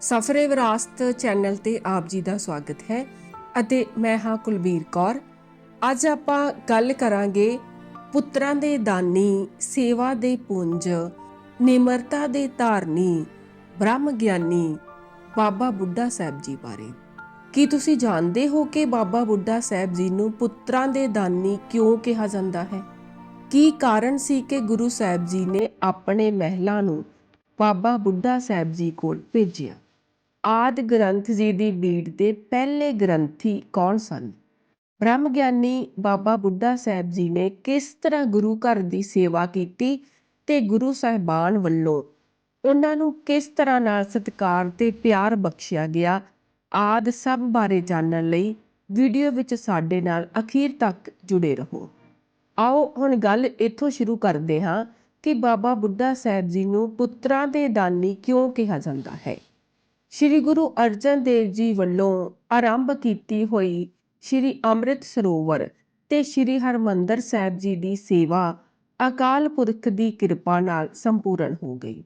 ਸਫਰੇ ਵਿਰਾਸਤ ਚੈਨਲ ਤੇ ਆਪ ਜੀ ਦਾ ਸਵਾਗਤ ਹੈ ਅਤੇ ਮੈਂ ਹਾਂ ਕੁਲਬੀਰ ਕੌਰ। ਅੱਜ ਆਪਾਂ ਗੱਲ ਕਰਾਂਗੇ ਪੁੱਤਰਾਂ ਦੇ ਦਾਨੀ, ਸੇਵਾ ਦੇ ਪੁੰਜ, ਨਿਮਰਤਾ ਦੇ ਧਾਰਨੀ, ਬ੍ਰਹਮ ਗਿਆਨੀ ਬਾਬਾ ਬੁੱਢਾ ਸਾਹਿਬ ਜੀ ਬਾਰੇ। ਕੀ ਤੁਸੀਂ ਜਾਣਦੇ ਹੋ ਕਿ ਬਾਬਾ ਬੁੱਢਾ ਸਾਹਿਬ ਜੀ ਨੂੰ ਪੁੱਤਰਾਂ ਦੇ ਦਾਨੀ ਕਿਉਂ ਕਿਹਾ ਜਾਂਦਾ ਹੈ? ਕੀ ਕਾਰਨ ਸੀ ਕਿ ਗੁਰੂ ਸਾਹਿਬ ਜੀ ਨੇ ਆਪਣੇ ਮਹਿਲਾ ਨੂੰ ਬਾਬਾ ਬੁੱਢਾ ਸਾਹਿਬ ਜੀ ਕੋਲ ਭੇਜਿਆ? ਆਦਿ ਗ੍ਰੰਥ ਜੀ ਦੀ ਬੀੜ ਦੇ ਪਹਿਲੇ ਗ੍ਰੰਥੀ ਕੌਣ ਸਨ? ਬ੍ਰਹਮ ਗਿਆਨੀ ਬਾਬਾ ਬੁੱਢਾ ਸਾਹਿਬ ਜੀ ਨੇ ਕਿਸ ਤਰ੍ਹਾਂ ਗੁਰੂ ਘਰ ਦੀ ਸੇਵਾ ਕੀਤੀ ਅਤੇ ਗੁਰੂ ਸਾਹਿਬਾਨ ਵੱਲੋਂ? ਉਹਨਾਂ ਨੂੰ ਕਿਸ ਤਰ੍ਹਾਂ ਨਾਲ ਸਤਿਕਾਰ ਅਤੇ ਪਿਆਰ ਬਖਸ਼ਿਆ ਗਿਆ? ਆਦਿ ਸਭ ਬਾਰੇ ਜਾਣਨ ਲਈ ਵੀਡੀਓ ਵਿੱਚ ਸਾਡੇ ਨਾਲ ਅਖੀਰ ਤੱਕ ਜੁੜੇ ਰਹੋ। ਆਓ ਹੁਣ ਗੱਲ ਇੱਥੋਂ ਸ਼ੁਰੂ ਕਰਦੇ ਹਾਂ ਕਿ ਬਾਬਾ ਬੁੱਢਾ ਸਾਹਿਬ ਜੀ ਨੂੰ ਪੁੱਤਰਾਂ ਦੇ ਦਾਨੀ ਕਿਉਂ ਕਿਹਾ ਜਾਂਦਾ ਹੈ? ਸ੍ਰੀ ਗੁਰੂ ਅਰਜਨ ਦੇਵ ਜੀ ਵੱਲੋਂ ਆਰੰਭ ਕੀਤੀ ਹੋਈ ਸ੍ਰੀ ਅੰਮ੍ਰਿਤ ਸਰੋਵਰ ਅਤੇ ਸ੍ਰੀ ਹਰਿਮੰਦਰ ਸਾਹਿਬ ਜੀ ਦੀ ਸੇਵਾ ਅਕਾਲ ਪੁਰਖ ਦੀ ਕਿਰਪਾ ਨਾਲ ਸੰਪੂਰਨ ਹੋ ਗਈ।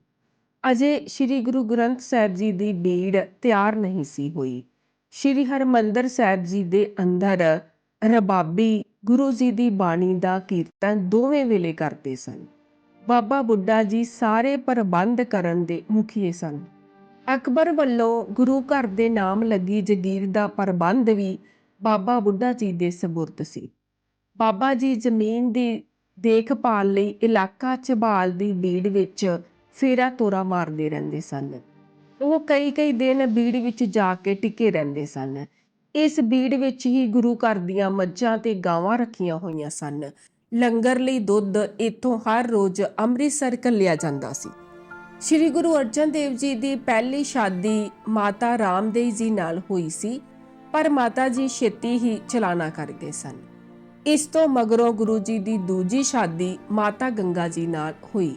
ਅਜੇ ਸ੍ਰੀ ਗੁਰੂ ਗ੍ਰੰਥ ਸਾਹਿਬ ਜੀ ਦੀ ਬੀੜ ਤਿਆਰ ਨਹੀਂ ਸੀ ਹੋਈ। ਸ੍ਰੀ ਹਰਿਮੰਦਰ ਸਾਹਿਬ ਜੀ ਦੇ ਅੰਦਰ ਰਬਾਬੀ ਗੁਰੂ ਜੀ ਦੀ ਬਾਣੀ ਦਾ ਕੀਰਤਨ ਦੋਵੇਂ ਵੇਲੇ ਕਰਦੇ ਸਨ। ਬਾਬਾ ਬੁੱਢਾ ਜੀ ਸਾਰੇ ਪ੍ਰਬੰਧ ਕਰਨ ਦੇ ਮੁਖੀਏ ਸਨ। ਅਕਬਰ ਵੱਲੋਂ ਗੁਰੂ ਘਰ ਦੇ ਨਾਮ ਲੱਗੀ ਜਗੀਰ ਦਾ ਪ੍ਰਬੰਧ ਵੀ ਬਾਬਾ ਬੁੱਢਾ ਜੀ ਦੇ ਸਬੁਰਦ ਸੀ। ਬਾਬਾ ਜੀ ਜ਼ਮੀਨ ਦੀ ਦੇਖਭਾਲ ਲਈ ਇਲਾਕਾ ਝਬਾਲ ਦੀ ਬੀੜ ਵਿੱਚ ਫੇਰਾ ਤੋਰਾ ਮਾਰਦੇ ਰਹਿੰਦੇ ਸਨ। ਉਹ ਕਈ ਕਈ ਦਿਨ ਬੀੜ ਵਿੱਚ ਜਾ ਕੇ ਟਿਕੇ ਰਹਿੰਦੇ ਸਨ। ਇਸ ਬੀੜ ਵਿੱਚ ਹੀ ਗੁਰੂ ਘਰ ਦੀਆਂ ਮੱਝਾਂ ਤੇ ਗਾਵਾਂ ਰੱਖੀਆਂ ਹੋਈਆਂ ਸਨ। ਲੰਗਰ ਲਈ ਦੁੱਧ ਇੱਥੋਂ ਹਰ ਰੋਜ਼ ਅੰਮ੍ਰਿਤਸਰ ਕੱਲਿਆ ਜਾਂਦਾ ਸੀ। ਸ੍ਰੀ ਗੁਰੂ ਅਰਜਨ ਦੇਵ ਜੀ ਦੀ ਪਹਿਲੀ ਸ਼ਾਦੀ ਮਾਤਾ ਰਾਮਦੇਵ ਜੀ ਨਾਲ ਹੋਈ ਸੀ, ਪਰ ਮਾਤਾ ਜੀ ਛੇਤੀ ਹੀ ਚਲਾਣਾ ਕਰ ਗਏ ਸਨ। ਇਸ ਤੋਂ ਮਗਰੋਂ ਗੁਰੂ ਜੀ ਦੀ ਦੂਜੀ ਸ਼ਾਦੀ ਮਾਤਾ ਗੰਗਾ ਜੀ ਨਾਲ ਹੋਈ।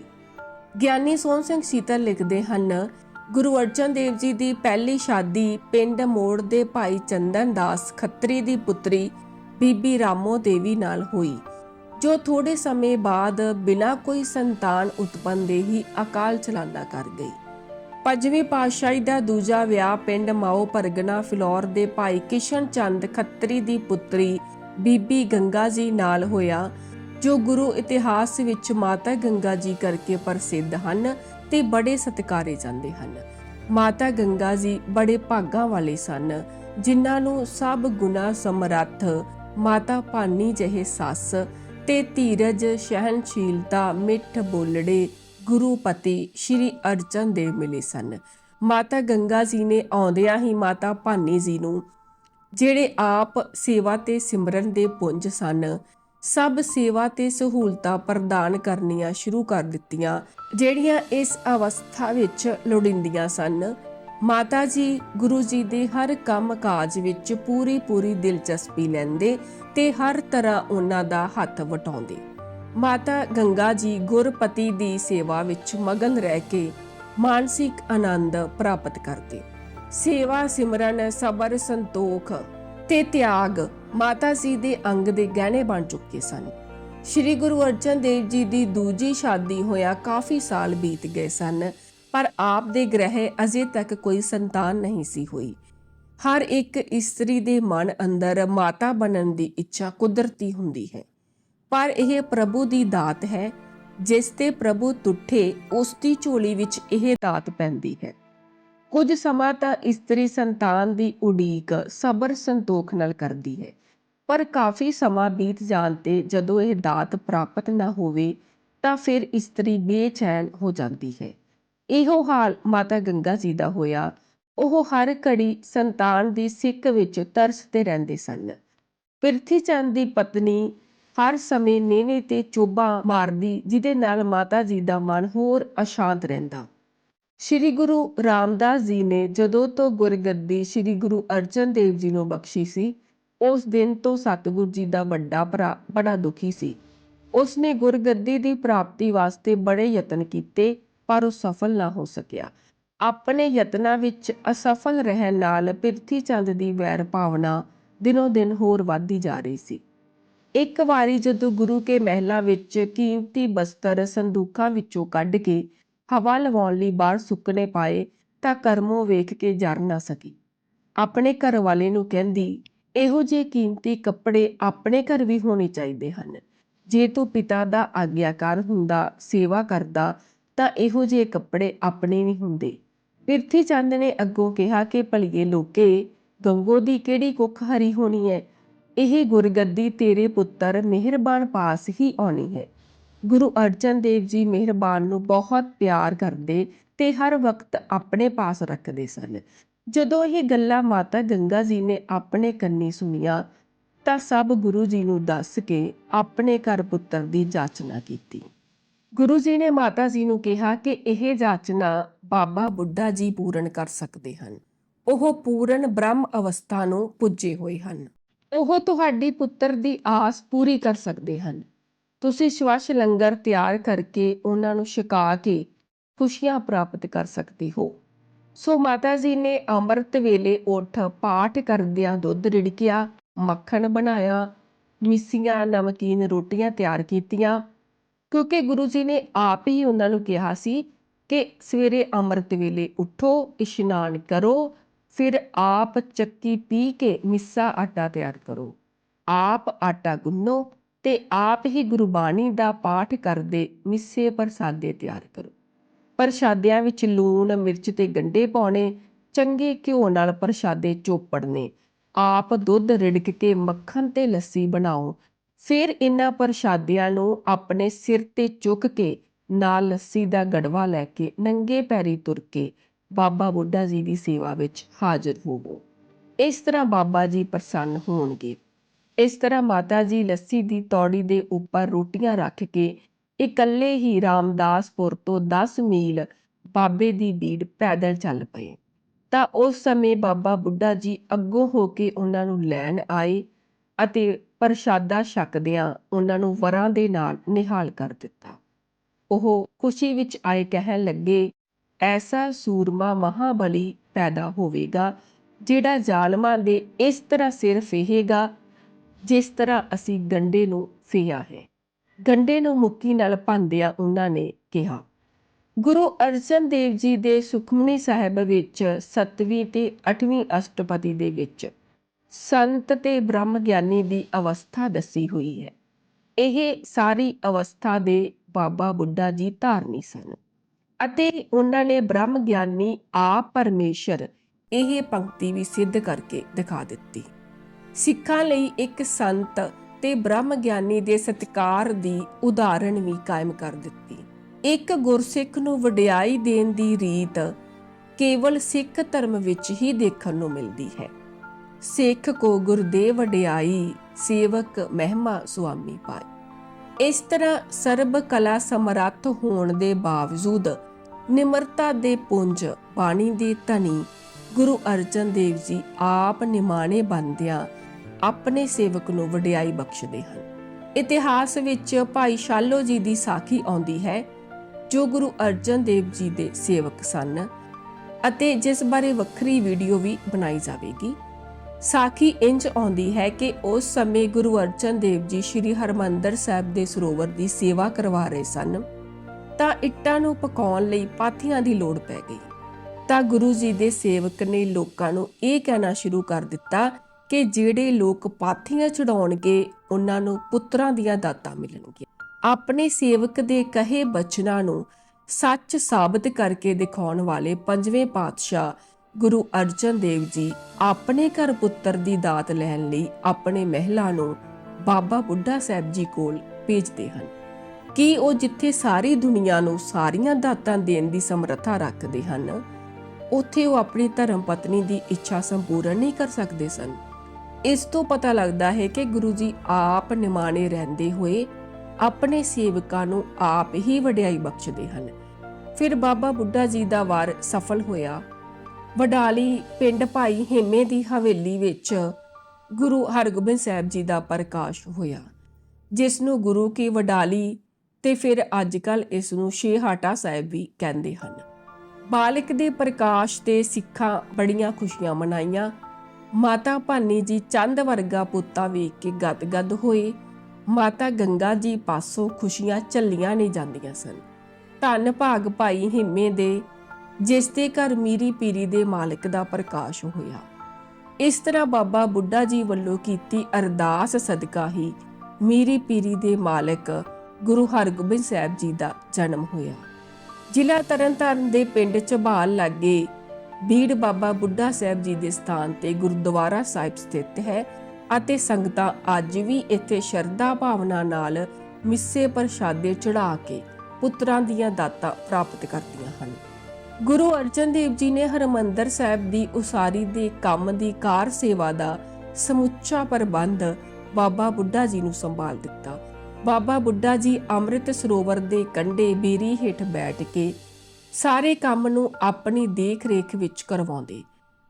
ਗਿਆਨੀ ਸੋਹਣ ਸਿੰਘ ਸੀਤਲ ਲਿਖਦੇ ਹਨ, ਗੁਰੂ ਅਰਜਨ ਦੇਵ ਜੀ ਦੀ ਪਹਿਲੀ ਸ਼ਾਦੀ ਪਿੰਡ ਮੋੜ ਦੇ ਭਾਈ ਚੰਦਨ ਦਾਸ ਖੱਤਰੀ ਦੀ ਪੁੱਤਰੀ ਬੀਬੀ ਰਾਮੋ ਦੇਵੀ ਨਾਲ ਹੋਈ। ਜੋ ਥੋੜੇ ਸਮੇਂ ਬਾਅਦ ਬਿਨਾਂ ਕੋਈ ਸੰਤਾਨ ਉਤਪੰਨ ਦੇ ਹੀ ਅਕਾਲ ਚਲਾਣਾ ਕਰ ਗਈ। ਪੰਜਵੀਂ ਪਾਤਸ਼ਾਹੀ ਦਾ ਦੂਜਾ ਵਿਆਹ ਪਿੰਡ ਮਾਓ ਪਰਗਨਾ ਫਿਲੌਰ ਦੇ ਭਾਈ ਕਿਸ਼ਨ ਚੰਦ ਖੱਤਰੀ ਦੀ ਪੁੱਤਰੀ ਬੀਬੀ ਗੰਗਾ ਜੀ ਨਾਲ ਹੋਇਆ, ਜੋ ਗੁਰੂ ਇਤਿਹਾਸ ਵਿੱਚ ਮਾਤਾ ਗੰਗਾ ਜੀ ਕਰਕੇ ਪ੍ਰਸਿੱਧ ਹਨ ਤੇ ਬੜੇ ਸਤਿਕਾਰੇ ਜਾਂਦੇ ਹਨ। ਮਾਤਾ ਗੰਗਾ ਜੀ ਬੜੇ ਭਾਗਾਂ ਵਾਲੇ ਸਨ, ਜਿਨ੍ਹਾਂ ਨੂੰ ਸਭ ਗੁਣਾ ਸਮਰੱਥ ਮਾਤਾ ਭਾਨੀ ਜਿਹੇ ਸੱਸ ਤੇ ਧੀਰਜ ਸਹਿਨਸ਼ੀਲਤਾ ਮਿੱਠ ਬੋਲੜੇ ਗੁਰੂਪਤੀ ਸ਼੍ਰੀ ਅਰਜਨ ਦੇਵ ਮਿਲੇ ਸਨ। ਮਾਤਾ ਗੰਗਾ ਜੀ ਨੇ ਆਉਂਦਿਆਂ ਹੀ ਮਾਤਾ ਭਾਨੀ ਜੀ ਨੂੰ, ਜਿਹੜੇ ਆਪ ਸੇਵਾ ਤੇ ਸਿਮਰਨ ਦੇ ਪੁੰਜ ਸਨ, ਸਭ ਸੇਵਾ ਤੇ ਸਹੂਲਤਾਂ ਪ੍ਰਦਾਨ ਕਰਨੀਆਂ ਸ਼ੁਰੂ ਕਰ ਦਿੱਤੀਆਂ, ਜਿਹੜੀਆਂ ਇਸ ਅਵਸਥਾ ਵਿੱਚ ਲੋੜਿੰਦੀਆਂ ਸਨ। ਮਾਤਾ ਜੀ, ਗੁਰੂ ਜੀ ਦੇ ਹਰ ਕੰਮ ਕਾਜ ਵਿੱਚ ਪੂਰੀ ਪੂਰੀ ਦਿਲਚਸਪੀ ਲੈਂਦੇ ਤੇ ਹਰ ਤਰ੍ਹਾਂ ਉਹਨਾਂ ਦਾ ਹੱਥ ਵਟਾਉਂਦੇ। ਮਾਤਾ ਗੰਗਾ ਜੀ ਗੁਰਪਤੀ ਦੀ ਸੇਵਾ ਵਿੱਚ ਮਗਨ ਰਹਿ ਕੇ ਮਾਨਸਿਕ ਆਨੰਦ ਪ੍ਰਾਪਤ ਕਰਦੇ। ਸੇਵਾ, ਸਿਮਰਨ, ਸਬਰ, ਸੰਤੋਖ ਤੇ ਤਿਆਗ ਮਾਤਾ ਜੀ ਦੇ ਅੰਗ ਦੇ ਗਹਿਣੇ ਬਣ ਚੁੱਕੇ ਸਨ। ਸ੍ਰੀ ਗੁਰੂ ਅਰਜਨ ਦੇਵ ਜੀ ਦੀ ਦੂਜੀ ਸ਼ਾਦੀ ਹੋਇਆ ਕਾਫੀ ਸਾਲ ਬੀਤ ਗਏ ਸਨ। ਪਰ ਆਪ ਦੇ ਗ੍ਰਹਿ ਅਜੇ ਤੱਕ ਕੋਈ ਸੰਤਾਨ ਨਹੀਂ ਸੀ ਹੋਈ। ਹਰ ਇੱਕ ਇਸਤਰੀ ਦੇ ਮਨ ਅੰਦਰ ਮਾਤਾ ਬਣਨ ਦੀ ਇੱਛਾ ਕੁਦਰਤੀ ਹੁੰਦੀ ਹੈ। ਪਰ ਇਹ ਪ੍ਰਭੂ ਦੀ ਦਾਤ ਹੈ, ਜਿਸ ਤੇ ਪ੍ਰਭੂ ਤੁਠੇ ਉਸ ਦੀ ਝੋਲੀ ਵਿੱਚ ਇਹ ਦਾਤ ਪੈਂਦੀ ਹੈ। ਕੁਝ ਸਮਾਂ ਤਾਂ ਇਸਤਰੀ ਸੰਤਾਨ ਦੀ ਉਡੀਕ ਸਬਰ ਸੰਤੋਖ ਨਾਲ ਕਰਦੀ ਹੈ, ਪਰ ਕਾਫੀ ਸਮਾਂ ਬੀਤ ਜਾਣ ਤੇ ਜਦੋਂ ਇਹ ਦਾਤ ਪ੍ਰਾਪਤ ਨਾ ਹੋਵੇ ਤਾਂ ਫਿਰ ਇਸਤਰੀ ਬੇਚੈਨ ਹੋ ਜਾਂਦੀ ਹੈ। ਇਹੋ ਹਾਲ ਮਾਤਾ ਗੰਗਾ ਜੀ ਦਾ ਹੋਇਆ। ਉਹ ਹਰ ਘੜੀ ਸੰਤਾਨ ਦੀ ਸਿੱਕ ਵਿੱਚ ਤਰਸਦੇ ਰਹਿੰਦੇ ਸਨ। ਪ੍ਰਿਥੀ ਚੰਦ ਦੀ ਪਤਨੀ ਹਰ ਸਮੇਂ ਨੇਵੇਂ ਤੇ ਚੋਬਾ ਮਾਰਦੀ, ਜਿਹਦੇ ਨਾਲ ਮਾਤਾ ਜੀ ਦਾ ਮਨ ਹੋਰ ਅਸ਼ਾਂਤ ਰਹਿੰਦਾ। ਸ਼੍ਰੀ ਗੁਰੂ ਰਾਮਦਾਸ ਜੀ ਨੇ ਜਦੋਂ ਤੋਂ ਗੁਰਗੱਦੀ ਸ਼੍ਰੀ ਗੁਰੂ ਅਰਜਨ ਦੇਵ ਜੀ ਨੂੰ ਬਖਸ਼ੀ ਸੀ, ਉਸ ਦਿਨ ਤੋਂ ਸਤਿਗੁਰੂ ਜੀ ਦਾ ਵੱਡਾ ਭਰਾ ਬੜਾ ਦੁਖੀ ਸੀ। ਉਸ ਨੇ ਗੁਰਗੱਦੀ ਦੀ ਪ੍ਰਾਪਤੀ ਵਾਸਤੇ ਬੜੇ ਯਤਨ ਕੀਤੇ। ਪਰ ਉਹ ਸਫਲ ਨਾ ਹੋ ਸਕਿਆ। ਆਪਣੇ ਯਤਨਾਂ ਵਿੱਚ ਅਸਫਲ ਰਹਿਣ ਨਾਲ ਪ੍ਰਿਥੀ ਚੰਦ ਦੀ ਵੈਰ ਭਾਵਨਾ ਦਿਨੋ ਦਿਨ ਹੋਰ ਵੱਧਦੀ ਜਾ ਰਹੀ ਸੀ। ਇੱਕ ਵਾਰੀ ਜਦੋਂ ਗੁਰੂ ਕੇ ਮਹਿਲਾਂ ਵਿੱਚ ਕੀਮਤੀ ਬਸਤਰ ਸੰਦੂਕਾਂ ਵਿੱਚੋਂ ਕੱਢ ਕੇ ਹਵਾ ਲਵਾਉਣ ਲਈ ਬਾਹਰ ਸੁੱਕਣੇ ਪਾਏ ਤਾਂ ਕਰਮੋ ਵੇਖ ਕੇ ਜਰ ਨਾ ਸਕੀ। ਆਪਣੇ ਘਰ ਵਾਲੇ ਨੂੰ ਕਹਿੰਦੀ, ਇਹੋ ਜਿਹੇ ਕੀਮਤੀ ਕੱਪੜੇ ਆਪਣੇ ਘਰ ਵੀ ਹੋਣੇ ਚਾਹੀਦੇ ਹਨ। ਜੇ ਤੂੰ ਪਿਤਾ ਦਾ ਆਗਿਆਕਾਰ ਹੁੰਦਾ, ਸੇਵਾ ਕਰਦਾ ਤਾਂ ਇਹੋ ਜਿਹੇ ਕੱਪੜੇ ਆਪਣੇ ਨਹੀਂ ਹੁੰਦੇ। ਪਿਰਥੀ ਚੰਦ ਨੇ ਅੱਗੋਂ ਕਿਹਾ ਕਿ ਭਲੀਏ ਲੋਕੇ, ਗੰਗੋ ਦੀ ਕਿਹੜੀ ਕੁੱਖ ਹਰੀ ਹੋਣੀ ਹੈ ਇਹ ਗੁਰਗੱਦੀ ਤੇਰੇ ਪੁੱਤਰ ਮਿਹਰਬਾਨ ਪਾਸ ਹੀ ਆਉਣੀ ਹੈ। ਗੁਰੂ ਅਰਜਨ ਦੇਵ ਜੀ ਮਿਹਰਬਾਨ ਨੂੰ ਬਹੁਤ ਪਿਆਰ ਕਰਦੇ ਤੇ ਹਰ ਵਕਤ ਆਪਣੇ ਪਾਸ ਰੱਖਦੇ ਸਨ। ਜਦੋਂ ਇਹ ਗੱਲਾਂ ਮਾਤਾ ਗੰਗਾ ਜੀ ਨੇ ਆਪਣੇ ਕੰਨੀ ਸੁਣੀਆਂ, ਤਾਂ ਸਭ ਗੁਰੂ ਜੀ ਨੂੰ ਦੱਸ ਕੇ ਆਪਣੇ ਘਰ ਪੁੱਤਰ ਦੀ ਜਾਚਨਾ ਕੀਤੀ। ਗੁਰੂ ਜੀ ਨੇ ਮਾਤਾ ਜੀ ਨੂੰ ਕਿਹਾ ਕਿ ਇਹ ਜਾਚਨਾ ਬਾਬਾ ਬੁੱਢਾ ਜੀ ਪੂਰਨ ਕਰ ਸਕਦੇ ਹਨ। ਉਹ ਪੂਰਨ ਬ੍ਰਹਮ ਅਵਸਥਾ ਨੂੰ ਪੁੱਜੇ ਹੋਏ ਹਨ। ਉਹ ਤੁਹਾਡੀ ਪੁੱਤਰ ਦੀ ਆਸ ਪੂਰੀ ਕਰ ਸਕਦੇ ਹਨ। ਤੁਸੀਂ ਸ਼ਵਸ਼ ਲੰਗਰ ਤਿਆਰ ਕਰਕੇ ਉਹਨਾਂ ਨੂੰ ਛਕਾ ਕੇ ਖੁਸ਼ੀਆਂ ਪ੍ਰਾਪਤ ਕਰ ਸਕਦੇ ਹੋ। ਸੋ ਮਾਤਾ ਜੀ ਨੇ ਅੰਮ੍ਰਿਤ ਵੇਲੇ ਉੱਠ ਪਾਠ ਕਰਦਿਆਂ ਦੁੱਧ ਰਿੜਕਿਆ, ਮੱਖਣ ਬਣਾਇਆ, ਮਿੱਸੀਆਂ, ਨਮਕੀਨ ਰੋਟੀਆਂ ਤਿਆਰ ਕੀਤੀਆਂ ਕਿਉਂਕਿ ਗੁਰੂ ਜੀ ਨੇ ਆਪ ਹੀ ਉਹਨਾਂ ਨੂੰ ਕਿਹਾ ਸੀ ਕਿ ਸਵੇਰੇ ਅੰਮ੍ਰਿਤ ਵੇਲੇ ਉਠੋ, ਇਸ਼ਨਾਨ ਕਰੋ, ਫਿਰ ਆਪ ਚੱਕੀ ਪੀ ਕੇ ਮਿੱਸਾ ਆਟਾ ਤਿਆਰ ਕਰੋ। ਆਪ ਆਟਾ ਗੁੰਨੋ ਤੇ ਆਪ ਹੀ ਗੁਰਬਾਣੀ ਦਾ ਪਾਠ ਕਰਦੇ ਮਿੱਸੇ ਪ੍ਰਸਾਦੇ ਤਿਆਰ ਕਰੋ। ਪ੍ਰਸ਼ਾਦਿਆਂ ਵਿੱਚ ਲੂਣ, ਮਿਰਚ ਤੇ ਗੰਢੇ ਪਾਉਣੇ, ਚੰਗੇ ਘਿਓ ਨਾਲ ਪ੍ਰਸ਼ਾਦੇ ਚੋਪੜਨੇ, ਆਪ ਦੁੱਧ ਰਿੜਕ ਕੇ ਮੱਖਣ ਤੇ ਲੱਸੀ ਬਣਾਓ ਫਿਰ ਇਹਨਾਂ ਪ੍ਰਸ਼ਾਦਿਆਂ ਨੂੰ ਆਪਣੇ ਸਿਰ ਤੇ ਚੁੱਕ ਕੇ ਨਾਲ ਲੱਸੀ ਦਾ ਗੜਵਾ ਲੈ ਕੇ ਨੰਗੇ ਪੈਰੀ ਤੁਰ ਕੇ ਬਾਬਾ ਬੁੱਢਾ ਜੀ ਦੀ ਸੇਵਾ ਵਿੱਚ ਹਾਜ਼ਰ ਹੋਵੋ ਇਸ ਤਰ੍ਹਾਂ ਬਾਬਾ ਜੀ ਪ੍ਰਸੰਨ ਹੋਣਗੇ। ਇਸ ਤਰ੍ਹਾਂ ਮਾਤਾ ਜੀ ਲੱਸੀ ਦੀ ਤੌੜੀ ਦੇ ਉੱਪਰ ਰੋਟੀਆਂ ਰੱਖ ਕੇ ਇਕੱਲੇ ਹੀ ਰਾਮਦਾਸਪੁਰ ਤੋਂ 10 ਮੀਲ ਬਾਬੇ ਦੀ ਬੀੜ ਪੈਦਲ ਚੱਲ ਪਏ। ਤਾਂ ਉਸ ਸਮੇਂ ਬਾਬਾ ਬੁੱਢਾ ਜੀ ਅੱਗੋਂ ਹੋ ਕੇ ਉਹਨਾਂ ਨੂੰ ਲੈਣ ਆਏ ਅਤੇ ਪ੍ਰਸ਼ਾਦਾ ਛਕਦਿਆਂ ਉਹਨਾਂ ਨੂੰ ਵਰਾਂ ਦੇ ਨਾਲ ਨਿਹਾਲ ਕਰ ਦਿੱਤਾ। ਉਹ ਖੁਸ਼ੀ ਵਿੱਚ ਆਏ ਕਹਿਣ ਲੱਗੇ, ਐਸਾ ਸੂਰਮਾ ਮਹਾਬਲੀ ਪੈਦਾ ਹੋਵੇਗਾ, ਜਿਹੜਾ ਜ਼ਾਲਮਾਂ ਦੇ ਇਸ ਤਰ੍ਹਾਂ ਸਿਰ ਫੇਹੇਗਾ, ਜਿਸ ਤਰ੍ਹਾਂ ਅਸੀਂ ਗੰਡੇ ਨੂੰ ਫੇਹਾ ਹੈ। ਗੰਡੇ ਨੂੰ ਮੁੱਕੀ ਨਾਲ ਭੰਨਦਿਆਂ ਉਹਨਾਂ ਨੇ ਕਿਹਾ, ਗੁਰੂ ਅਰਜਨ ਦੇਵ ਜੀ ਦੇ ਸੁਖਮਨੀ ਸਾਹਿਬ ਵਿੱਚ 7ਵੀਂ ਤੇ 8ਵੀਂ ਅਸ਼ਟਪਦੀ ਦੇ ਵਿੱਚ ਸੰਤ ਤੇ ਬ੍ਰਹਮ ਗਿਆਨੀ ਦੀ ਅਵਸਥਾ ਦੱਸੀ ਹੋਈ ਹੈ। ਇਹ ਸਾਰੀ ਅਵਸਥਾ ਦੇ ਬਾਬਾ ਬੁੱਢਾ ਜੀ ਧਾਰਨੀ ਸਨ ਅਤੇ ਉਹਨਾਂ ਨੇ ਬ੍ਰਹਮ ਗਿਆਨੀ ਆਪ ਪਰਮੇਸ਼ਰ ਇਹ ਪੰਕਤੀ ਵੀ ਸਿੱਧ ਕਰਕੇ ਦਿਖਾ ਦਿੱਤੀ। ਸਿੱਖਾਂ ਲਈ ਇੱਕ ਸੰਤ ਤੇ ਬ੍ਰਹਮ ਗਿਆਨੀ ਦੇ ਸਤਿਕਾਰ ਦੀ ਉਦਾਹਰਣ ਵੀ ਕਾਇਮ ਕਰ ਦਿੱਤੀ। ਇੱਕ ਗੁਰਸਿੱਖ ਨੂੰ ਵਡਿਆਈ ਦੇਣ ਦੀ ਰੀਤ ਕੇਵਲ ਸਿੱਖ ਧਰਮ ਵਿੱਚ ਹੀ ਦੇਖਣ ਨੂੰ ਮਿਲਦੀ ਹੈ। ਸਿੱਖ ਕੋ ਗੁਰਦੇਵ ਵਡਿਆਈ ਸੇਵਕ ਮਹਿਮਾ ਸੁਆਮੀ ਪਾਏ ਇਸ ਤਰ੍ਹਾਂ ਸਰਬ ਕਲਾ ਸਮਰੱਥ ਹੋਣ ਦੇ ਬਾਵਜੂਦ ਨਿਮਰਤਾ ਦੇ ਪੁੰਜ, ਬਾਣੀ ਦੇ ਧਨੀ, ਗੁਰੂ ਅਰਜਨ ਦੇਵ ਜੀ ਆਪ ਨਿਮਾਣੇ ਬੰਦਿਆਂ ਆਪਣੇ ਸੇਵਕ ਨੂੰ ਵਡਿਆਈ ਬਖਸ਼ਦੇ ਹਨ। ਇਤਿਹਾਸ ਵਿੱਚ ਭਾਈ ਸ਼ਾਲੋ ਜੀ ਦੀ ਸਾਖੀ ਆਉਂਦੀ ਹੈ, ਜੋ ਗੁਰੂ ਅਰਜਨ ਦੇਵ ਜੀ ਦੇ ਸੇਵਕ ਸਨ ਅਤੇ ਜਿਸ ਬਾਰੇ ਵੱਖਰੀ ਵੀਡੀਓ ਵੀ ਬਣਾਈ ਜਾਵੇਗੀ। ਸਾਖੀ ਇੰਜ ਆਉਂਦੀ ਹੈ ਕਿ ਉਸ ਸਮੇਂ ਗੁਰੂ ਅਰਜਨ ਦੇਵ ਜੀ ਸ੍ਰੀ ਹਰਮੰਦਰ ਸਾਹਿਬ ਦੇ ਸਰੋਵਰ ਦੀ ਸੇਵਾ ਕਰਵਾ ਰਹੇ ਸਨ, ਤਾਂ ਇੱਟਾਂ ਨੂੰ ਪਕਾਉਣ ਲਈ ਪਾਥੀਆਂ ਦੀ ਲੋੜ ਪੈ ਗਈ। ਤਾਂ ਗੁਰੂ ਜੀ ਦੇ ਸੇਵਕ ਨੇ ਲੋਕਾਂ ਨੂੰ ਇਹ ਕਹਿਣਾ ਸ਼ੁਰੂ ਕਰ ਦਿੱਤਾ ਕਿ ਜਿਹੜੇ ਲੋਕ ਪਾਥੀਆਂ ਚੜਾਉਣਗੇ, ਉਹਨਾਂ ਨੂੰ ਪੁੱਤਰਾਂ ਦੀਆਂ ਦਾਤਾਂ ਮਿਲਣਗੀਆਂ। ਆਪਣੇ ਸੇਵਕ ਦੇ ਕਹੇ ਬਚਨਾਂ ਨੂੰ ਸੱਚ ਸਾਬਤ ਕਰਕੇ ਦਿਖਾਉਣ ਵਾਲੇ ਪੰਜਵੇਂ ਪਾਤਸ਼ਾਹ ਗੁਰੂ ਅਰਜਨ ਦੇਵ ਜੀ ਆਪਣੇ ਘਰ ਪੁੱਤਰ ਦੀ ਦਾਤ ਲੈਣ ਲਈ ਆਪਣੇ ਮਹਿਲਾ ਨੂੰ ਬਾਬਾ ਬੁੱਢਾ ਸਾਹਿਬ ਜੀ ਕੋਲ ਭੇਜਦੇ ਹਨ। ਕਿ ਉਹ ਜਿੱਥੇ ਸਾਰੀ ਦੁਨੀਆ ਨੂੰ ਸਾਰੀਆਂ ਦਾਤਾਂ ਦੇਣ ਦੀ ਸਮਰੱਥਾ ਰੱਖਦੇ ਹਨ, ਉੱਥੇ ਉਹ ਆਪਣੀ ਧਰਮ ਪਤਨੀ ਦੀ ਇੱਛਾ ਸੰਪੂਰਨ ਨਹੀਂ ਕਰ ਸਕਦੇ ਸਨ? ਇਸ ਤੋਂ ਪਤਾ ਲੱਗਦਾ ਹੈ ਕਿ ਗੁਰੂ ਜੀ ਆਪ ਨਿਮਾਣੇ ਰਹਿੰਦੇ ਹੋਏ ਆਪਣੇ ਸੇਵਕਾਂ ਨੂੰ ਆਪ ਹੀ ਵਡਿਆਈ ਬਖਸ਼ਦੇ ਹਨ। ਫਿਰ ਬਾਬਾ ਬੁੱਢਾ ਜੀ ਦਾ ਵਾਰ ਸਫਲ ਹੋਇਆ। ਵਡਾਲੀ ਪਿੰਡ ਭਾਈ ਹੇਮੇ ਦੀ ਹਵੇਲੀ ਵਿੱਚ ਗੁਰੂ ਹਰਗੋਬਿੰਦ ਸਾਹਿਬ ਜੀ ਦਾ ਪ੍ਰਕਾਸ਼ ਹੋਇਆ, ਜਿਸ ਨੂੰ ਗੁਰੂ ਕੀ ਵਡਾਲੀ ਤੇ ਫਿਰ ਅੱਜਕੱਲ ਇਸ ਨੂੰ ਸ਼ੇਹਾਟਾ ਸਾਹਿਬ ਵੀ ਕਹਿੰਦੇ ਹਨ। ਬਾਲਕ ਦੇ ਪ੍ਰਕਾਸ਼ ਤੇ ਸਿੱਖਾਂ ਬੜੀਆਂ ਖੁਸ਼ੀਆਂ ਮਨਾਈਆਂ। ਮਾਤਾ ਭਾਨੀ ਜੀ ਚੰਦ ਵਰਗਾ ਪੁੱਤਾ ਵੇਖ ਕੇ ਗਦਗਦ ਹੋਏ। ਮਾਤਾ ਗੰਗਾ ਜੀ ਪਾਸੋਂ ਖੁਸ਼ੀਆਂ ਝੱਲੀਆਂ ਨਹੀਂ ਜਾਂਦੀਆਂ ਸਨ। ਧੰਨ ਭਾਗ ਭਾਈ ਹਿੰਮੇ ਦੇ ਜਿਸ ਦੇ ਘਰ ਮੀਰੀ ਪੀਰੀ ਦੇ ਮਾਲਕ ਦਾ ਪ੍ਰਕਾਸ਼ ਹੋਇਆ। ਇਸ ਤਰ੍ਹਾਂ ਬਾਬਾ ਬੁੱਢਾ ਜੀ ਵੱਲੋਂ ਕੀਤੀ ਅਰਦਾਸ ਸਦਕਾ ਹੀ ਮੀਰੀ ਪੀਰੀ ਦੇ ਮਾਲਕ ਗੁਰੂ ਹਰਗੋਬਿੰਦ ਸਾਹਿਬ ਜੀ ਦਾ ਜਨਮ ਹੋਇਆ। ਜ਼ਿਲ੍ਹਾ ਤਰਨਤਾਰਨ ਦੇ ਪਿੰਡ ਝਬਾਲ ਲਾਗੇ ਬੀੜ ਬਾਬਾ ਬੁੱਢਾ ਸਾਹਿਬ ਜੀ ਦੇ ਸਥਾਨ ਤੇ ਗੁਰਦੁਆਰਾ ਸਾਹਿਬ ਸਥਿਤ ਹੈ ਅਤੇ ਸੰਗਤਾਂ ਅੱਜ ਵੀ ਇੱਥੇ ਸ਼ਰਧਾ ਭਾਵਨਾ ਨਾਲ ਮਿੱਸੇ ਪ੍ਰਸ਼ਾਦੇ ਚੜਾ ਕੇ ਪੁੱਤਰਾਂ ਦੀਆਂ ਦਾਤਾਂ ਪ੍ਰਾਪਤ ਕਰਦੀਆਂ ਹਨ। ਗੁਰੂ ਅਰਜਨ ਦੇਵ ਜੀ ਨੇ ਹਰਮੰਦਰ ਸਾਹਿਬ ਦੀ ਉਸਾਰੀ ਦੇ ਕੰਮ ਦੀ ਕਾਰ ਸੇਵਾ ਦਾ ਸਮੁੱਚਾ ਪ੍ਰਬੰਧ ਬਾਬਾ ਬੁੱਢਾ ਜੀ ਨੂੰ ਸੰਭਾਲ ਦਿੱਤਾ। ਬਾਬਾ ਬੁੱਢਾ ਜੀ ਅੰਮ੍ਰਿਤ ਸਰੋਵਰ ਦੇ ਕੰਢੇ ਬੇਰੀ ਹੇਠ ਬੈਠ ਕੇ ਸਾਰੇ ਕੰਮ ਨੂੰ ਆਪਣੀ ਦੇਖ-ਰੇਖ ਵਿੱਚ ਕਰਵਾਉਂਦੇ।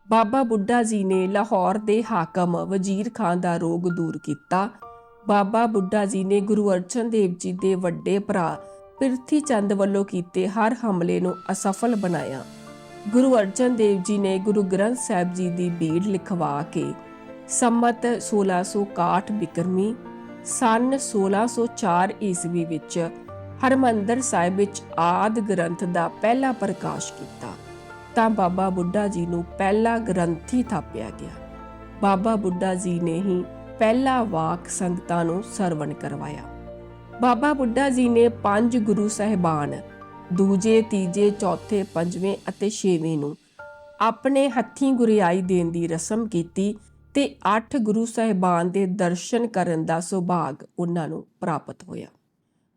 ਬਾਬਾ ਬੁੱਢਾ ਜੀ ਨੇ ਲਾਹੌਰ ਦੇ ਹਾਕਮ ਵਜ਼ੀਰ ਖਾਨ ਦਾ ਰੋਗ ਦੂਰ ਕੀਤਾ। ਬਾਬਾ ਬੁੱਢਾ ਜੀ ਨੇ ਗੁਰੂ ਅਰਜਨ ਦੇਵ ਜੀ ਦੇ ਵੱਡੇ ਭਰਾ ਪ੍ਰਿਥੀ ਚੰਦ ਵੱਲੋਂ ਕੀਤੇ ਹਰ ਹਮਲੇ ਨੂੰ ਅਸਫਲ ਬਣਾਇਆ। ਗੁਰੂ ਅਰਜਨ ਦੇਵ ਜੀ ਨੇ ਗੁਰੂ ਗ੍ਰੰਥ ਸਾਹਿਬ ਜੀ ਦੀ ਬੀੜ ਲਿਖਵਾ ਕੇ ਸੰਮਤ 1661 ਬਿਕਰਮੀ, ਸਨ 1604 ਈਸਵੀ ਵਿੱਚ ਹਰਮੰਦਰ ਸਾਹਿਬ ਵਿੱਚ ਆਦ ਗ੍ਰੰਥ ਦਾ ਪਹਿਲਾ ਪ੍ਰਕਾਸ਼ ਕੀਤਾ। ਤਾਂ ਬਾਬਾ ਬੁੱਢਾ ਜੀ ਨੂੰ ਪਹਿਲਾ ਗ੍ਰੰਥੀ ਥਾਪਿਆ ਗਿਆ। ਬਾਬਾ ਬੁੱਢਾ ਜੀ ਨੇ ਹੀ ਪਹਿਲਾ ਵਾਕ ਸੰਗਤਾਂ ਨੂੰ ਸਰਵਣ ਕਰਵਾਇਆ। ਬਾਬਾ ਬੁੱਢਾ ਜੀ ਨੇ ਪੰਜ ਗੁਰੂ ਸਹਿਬਾਨ, ਦੂਜੇ, ਤੀਜੇ, ਚੌਥੇ, ਪੰਜਵੇਂ ਅਤੇ ਛੇਵੇਂ ਨੂੰ ਆਪਣੇ ਹੱਥੀਂ ਗੁਰਿਆਈ ਦੇਣ ਦੀ ਰਸਮ ਕੀਤੀ ਤੇ ਅੱਠ ਗੁਰੂ ਸਹਿਬਾਨ ਦੇ ਦਰਸ਼ਨ ਕਰਨ ਦਾ ਸੁਭਾਗ ਉਹਨਾਂ ਨੂੰ ਪ੍ਰਾਪਤ ਹੋਇਆ।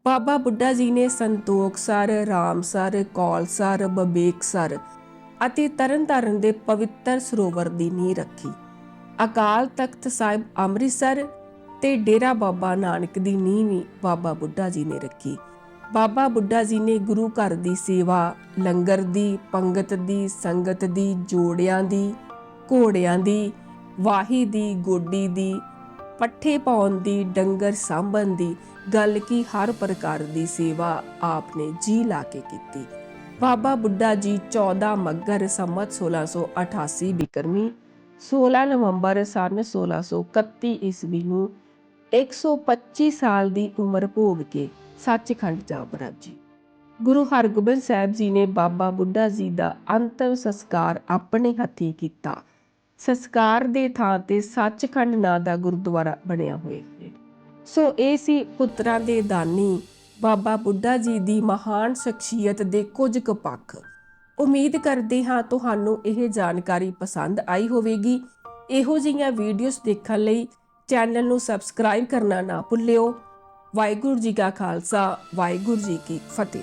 ਬਾਬਾ ਬੁੱਢਾ ਜੀ ਨੇ Santokhsar, Ramsar, Kaulsar, Bibeksar ਅਤੇ ਤਰਨਤਾਰਨ ਦੇ ਪਵਿੱਤਰ ਸਰੋਵਰ ਦੀ ਨੀਂਹ ਰੱਖੀ। ਅਕਾਲ ਤਖਤ ਸਾਹਿਬ ਅੰਮ੍ਰਿਤਸਰ ਤੇ ਡੇਰਾ ਬਾਬਾ ਨਾਨਕ ਦੀ ਨੀਂਹ ਵੀ ਬਾਬਾ ਬੁੱਢਾ ਜੀ ਨੇ ਰੱਖੀ। ਬਾਬਾ ਬੁੱਢਾ ਜੀ ਨੇ ਗੁਰੂ ਘਰ ਦੀ ਸੇਵਾ, ਲੰਗਰ ਦੀ, ਪੰਗਤ ਦੀ, ਸੰਗਤ ਦੀ, ਜੋੜਿਆਂ ਦੀ, ਘੋੜਿਆਂ ਦੀ, ਵਾਹੀ ਦੀ, ਗੋਡੀ ਦੀ, ਪੱਠੇ ਪਾਉਣ ਦੀ, ਡੰਗਰ ਸਾਂਭਣ ਦੀ, ਗੱਲ ਕੀ ਹਰ ਪ੍ਰਕਾਰ ਦੀ ਸੇਵਾ ਆਪ ਨੇ ਜੀ ਲਾ ਕੇ ਕੀਤੀ। ਬਾਬਾ ਬੁੱਢਾ ਜੀ 14 ਮੱਘਰ ਸੰਮਤ 1688 ਬਿਕਰਮੀ 16 ਨਵੰਬਰ ਸਨ 1631 ਈਸਵੀ ਨੂੰ 125 ਸਾਲ ਦੀ ਉਮਰ ਭੋਗ ਕੇ ਸੱਚਖੰਡ ਜਾ। ਬਰਾਜੀ ਗੁਰੂ ਹਰਗੋਬਿੰਦ ਸਾਹਿਬ ਜੀ ਨੇ ਬਾਬਾ ਬੁੱਢਾ ਜੀ ਦਾ ਅੰਤਮ ਸੰਸਕਾਰ ਆਪਣੇ ਹੱਥੀਂ ਕੀਤਾ। ਸੰਸਕਾਰ ਦੇ ਥਾਂ ਤੇ ਸੱਚਖੰਡ ਨਾਂ ਦਾ ਗੁਰਦੁਆਰਾ ਬਣਿਆ ਹੋਇਆ ਹੈ। ਸੋ ਇਹ ਸੀ ਪੁੱਤਰਾਂ ਦੇ ਦਾਨੀ ਬਾਬਾ ਬੁੱਢਾ ਜੀ ਦੀ ਮਹਾਨ ਸ਼ਖਸੀਅਤ ਦੇ ਕੁਝ ਕੁ ਪੱਖ। ਉਮੀਦ ਕਰਦੇ ਹਾਂ ਤੁਹਾਨੂੰ ਇਹ ਜਾਣਕਾਰੀ ਪਸੰਦ ਆਈ ਹੋਵੇਗੀ। ਇਹੋ ਜਿਹੀਆਂ ਵੀਡੀਓਜ਼ ਦੇਖਣ ਲਈ ਚੈਨਲ ਨੂੰ ਸਬਸਕ੍ਰਾਈਬ ਕਰਨਾ ਨਾ ਭੁੱਲਿਓ। ਵਾਹਿਗੁਰੂ ਜੀ ਕਾ ਖਾਲਸਾ ਵਾਹਿਗੁਰੂ ਜੀ ਕੀ ਫਤਿਹ।